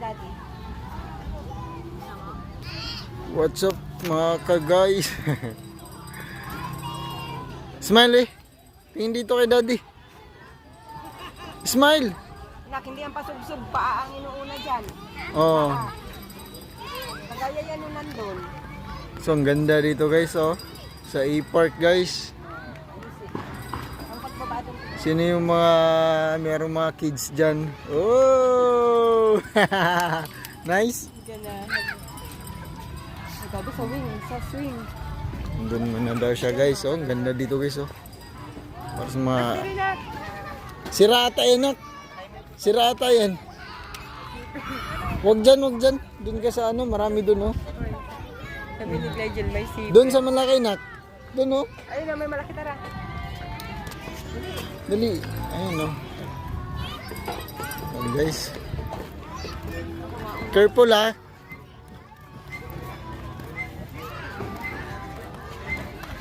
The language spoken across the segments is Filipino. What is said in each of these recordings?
daddy. What's up mga ka-guys? Smile eh. Tingin dito kay daddy. Smile. Nak, hindi ang pasubsub pa ang inuuna dyan. Oh. Kagaya yan yung nandun. So ang ganda dito guys oh. Sa E-Park guys. Sino yung mga merong mga kids dyan? Oh! nice. Na. Gabi sa wing, sa swing. Doon muna daw siya guys oh. Ang ganda dito guys oh. Para sa mga... Na. Sirata yan nak. Sirata yan. Wag dyan, wag dyan. Doon ka sa ano, marami doon oh. Sabi ni Glegel, may sip. Doon sa malaki nak. Doon oh. Ayun na, may malaki tara. Dali. Ayun oh. Ayan, guys. Careful ah.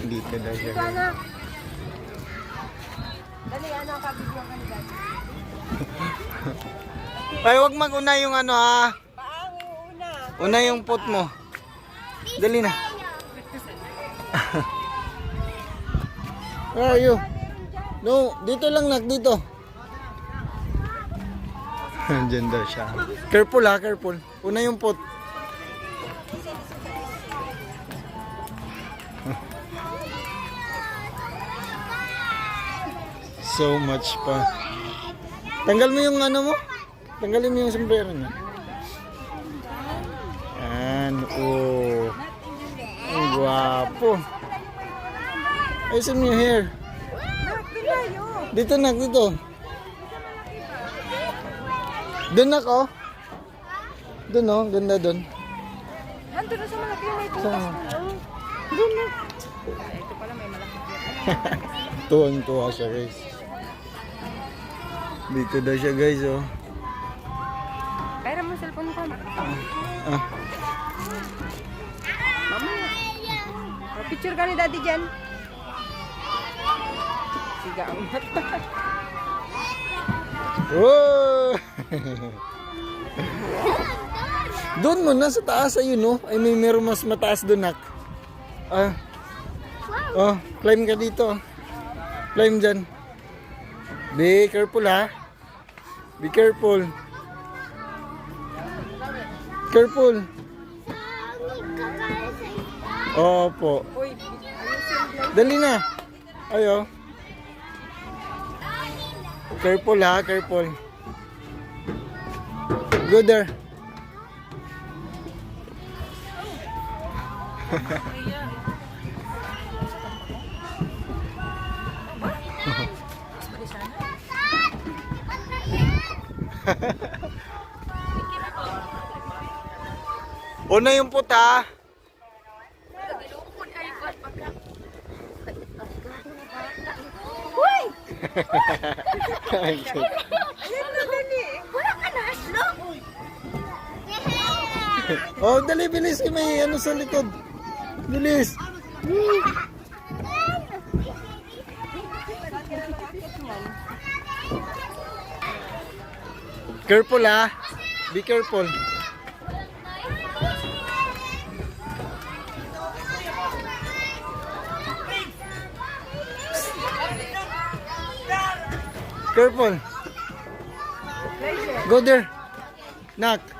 Dito daw siya. Ito anak. Dali, ano ang kabigyan ka ni daddy? Ay, wag mag-una yung ano ha. Paang una. Una yung pot mo. Dali na. Where are you? No, dito lang nak, dito. Diyan daw siya. Careful ha, careful. Una yung pot. so much pa. Tanggal mo yung ano mo. Tanggalin mo yung sombrero niya. Yan. Oh. Ang gwapo. Ayusin mo yung hair. Nak, dilayo. Dito nak, dito. Doon nak, oh. Doon, oh. Ganda doon. Nandun na sa malaki may Saan? ko. Oh. Doon na. Ito pala may malaki. Tuwang-tuwa siya, guys. Dito daw siya, guys, oh. Pera mo cellphone ko. Ah. Mama. Oh, picture ka ni daddy dyan. Siga ang mata. Oh! Doon mo na sa taas ayun no. Ay may meron mas mataas doon nak. Ah. Oh, climb ka dito. Climb dyan. Be careful ha. Be careful. Careful. Opo. Dali na. Ayo. Careful ha, careful. Go there. Una yung puta. Ay, oh, dali, bilis. May ano sa likod. Bilis. Careful ah. Be careful. Careful. Go there. Knock.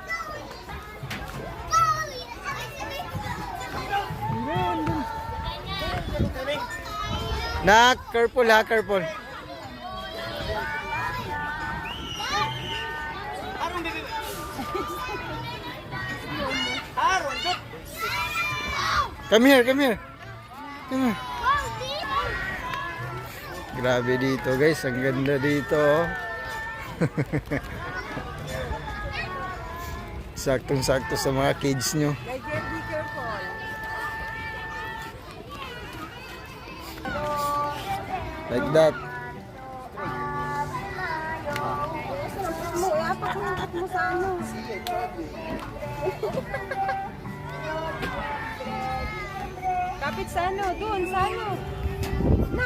Knock. Careful ha, careful. Come here, come here. Come here. Grabe dito guys, ang ganda dito. oh. Saktong-sakto sa mga kids nyo. Guys, be careful. Like that. Ano. Kapit sa ano, doon, sa ano.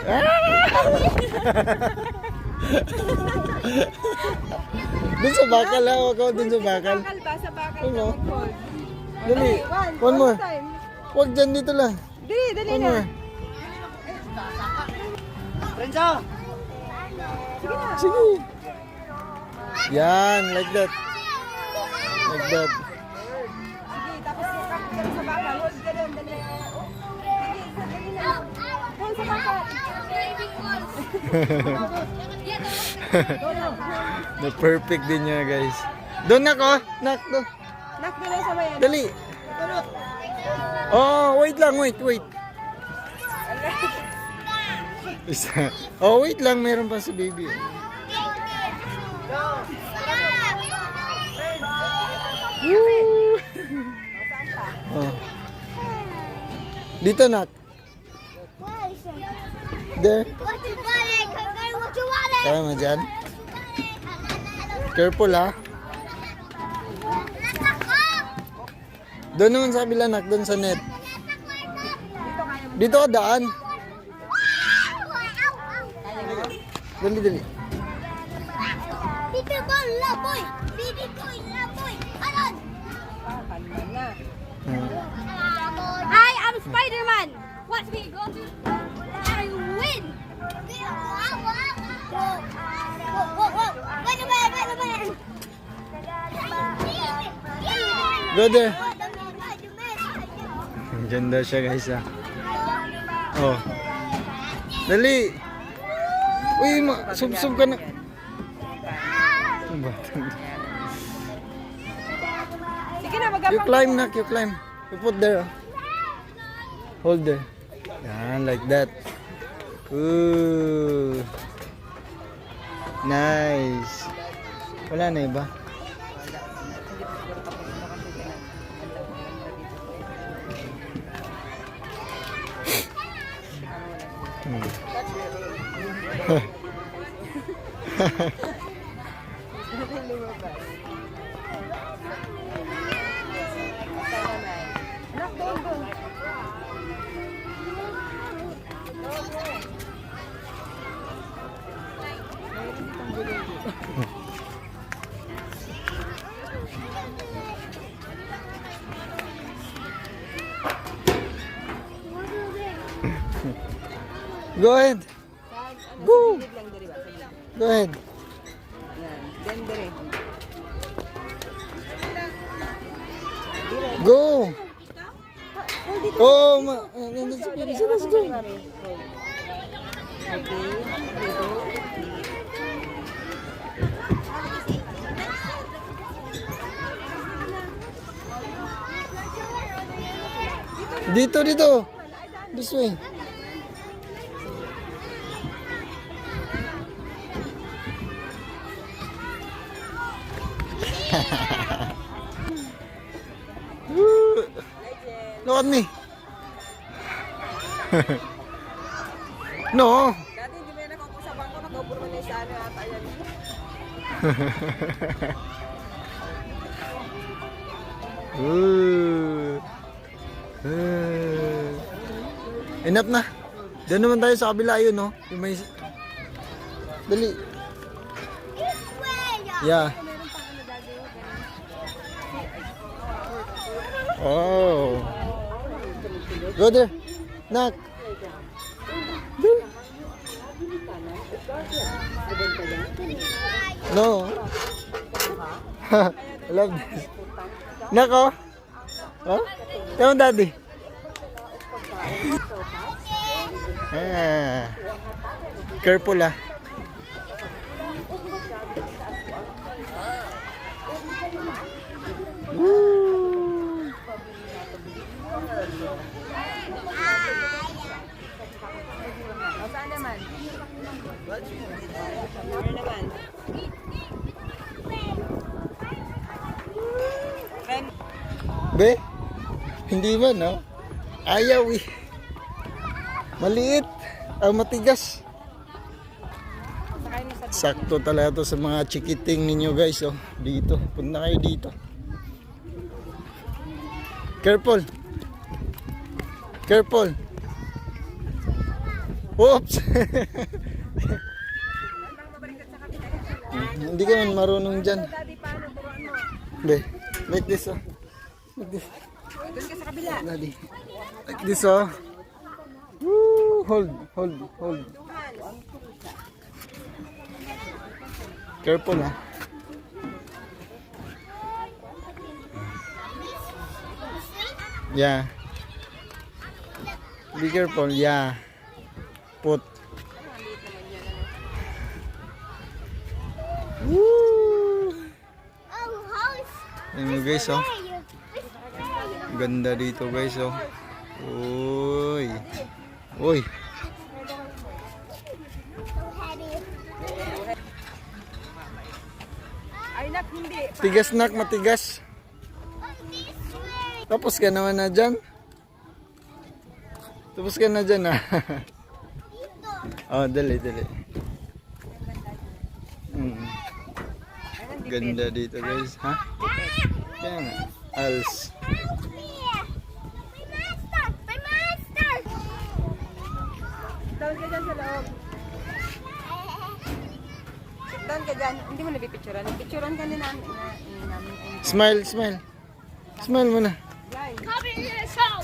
Dun sa bakal ha, huwag ako dun sa bakal. Bakal ba? Sa bakal Ano? ka mag-hold. Dali, One, one more. Huwag dyan, dito lang. Dali, dali na. Renzo! Sige. Yan, like that. Like that. Sige, tapos kakapit ka sa bakal. Hold ka doon, dali. Sige, isa, dali na. Hold sa bakal. Na perfect din niya, guys. Doon ako, nak, doon. Knock doon sa may ano. Dali. Oh, wait lang, wait, wait. Isa. Oh, wait lang, meron pa si baby. Woo! oh. Dito, nak. There. Kaya mo dyan. Careful, ha. Doon naman sa kabila. Doon sa net. Dito ka daan. Dali, dali. Baby boy, love boy. Baby boy, love boy. Anon. Kalma na. Hmm. Hi, I'm Spider-Man. Watch me go. I win. Whoa, whoa, whoa. Wait a minute, wait a minute. Go there. Spider-Man. Diyan daw siya guys ah. Oh. Dali. Uy, ma sub-sub ka na. Sige na, You magapang. climb nak, you climb. You put there. oh. Hold there. Yan, like that. Ooh. Nice. Wala na iba. Go ahead. Go ahead. Go. Oh, ma. let's go. Okay. Dito. Dito, dito. This way. Look at me. no. Dati hindi yan nakaupo sa bangko, naman yung sa ano ata yan. Ooh. Uh. Enough na. Doon naman tayo sa kabila yun, no? Yung may... Dali. Yeah. Oh. Go there. Knock. Doon. No. I love this. Nako. Oh? Tama daddy. Ah. Careful ah. Ano naman? Be? Hindi ba, no? Ayaw eh. Maliit. Ah, matigas. Sakto talaga to sa mga chikiting ninyo guys. Oh. Dito. Punta kayo dito. Careful. Careful. Oops. Bang mabaliktad sa kapila yan. Hindi ka man marunong dyan. Be, like this oh. Like this. Ka sa kabila. Daddy. Like this oh. Woo! Hold, hold, hold. Careful ah. Yeah. Be careful, yeah. Put. Woo! Oh, house. Ayan mo guys oh. Ganda dito guys oh. Uy. Uy. Ay, nak, hindi. Tigas nak, matigas. Tapos ka naman na dyan. Tapos ka na dyan ah. oh, dali, dali. Mm. Ganda dito guys, ha? Kaya nga. Als. Down ka dyan sa loob. Down ka dyan. Hindi mo nabipicturan. Picturan ka. Na, namin. Smile, smile. Smile Come in the show.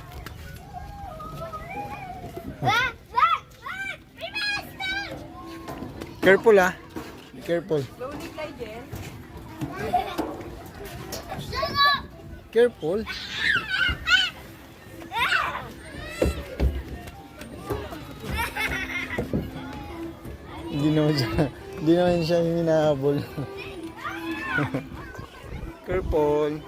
Look, look, look. Remaster. Careful ah. Be careful. slowly Careful. Hindi naman siya, hindi naman siya hinahabol. Careful.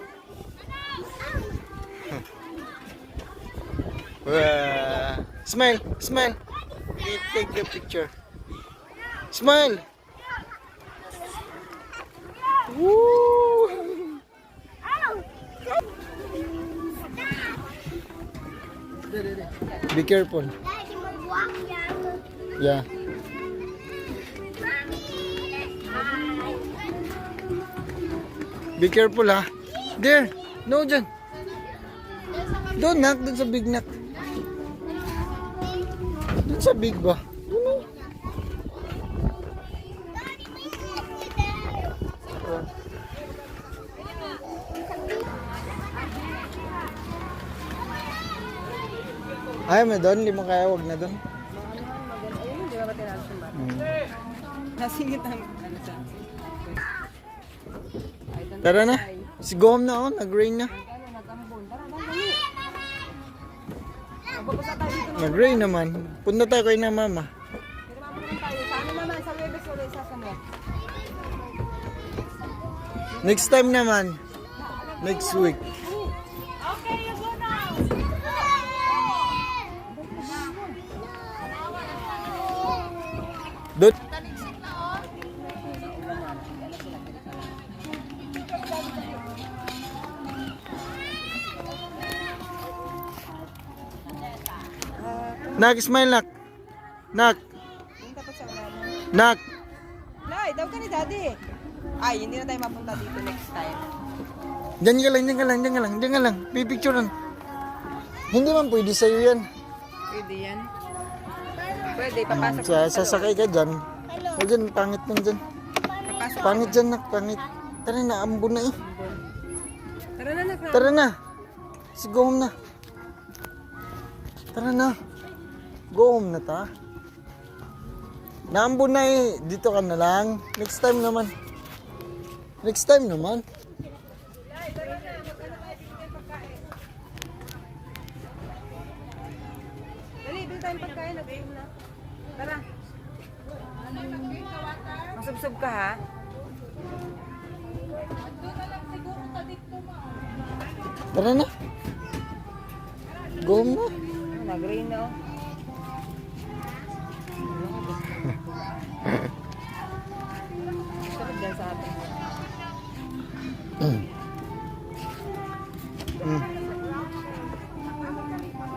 Wah. Smile, smile. Take the picture. Smile. Woo! Be careful. Yeah. Be careful ha. There. No, dyan. Doon nak, doon sa big nak. Doon sa big ba? Ayaw mo doon, mo kaya, wag na doon. Ayun, hindi ba ba tinalo sa mat? Nasingit ang sa... Ay, doon Tara na. Si Gom na oh, nag-rain na. Nag-rain naman. Punta tayo kay na mama. Next time naman. Next week. Okay, you go now. Nak, smile nak. Nak, nak. Nay, daw ka ni Daddy. Ay, hindi na tayo mapunta dito next time. Diyan ka lang, diyan ka lang, diyan ka lang, diyan ka lang. Pipicturean. Hindi man pwede sa'yo yan. Pwede yan. Pwede, papasok Sa, sasakay ka dyan. O dyan, pangit man dyan. Papasok. Pangit dyan nak, pangit. Tara na, ambo na eh. Tara na, nak. Tara na. Si go home na. Tara na. Go home na ta. Naambo na eh. Dito ka na lang. Next time naman. Next time naman. Dali, bili tayong pagkain. Nag-aim na. Tara. Masubsob ka ha? Tara na. Go home na. Nag-rain na oh. Sa atin. Mm.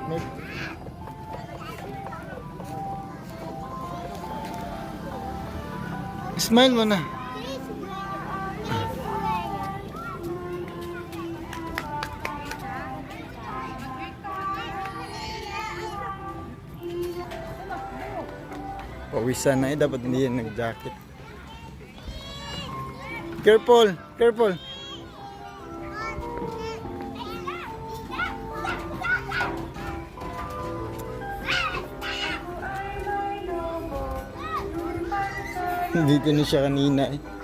May... Smile mo na. Pawisan na eh. Dapat hindi yan nag-jacket. Careful, careful. Dito na siya kanina eh.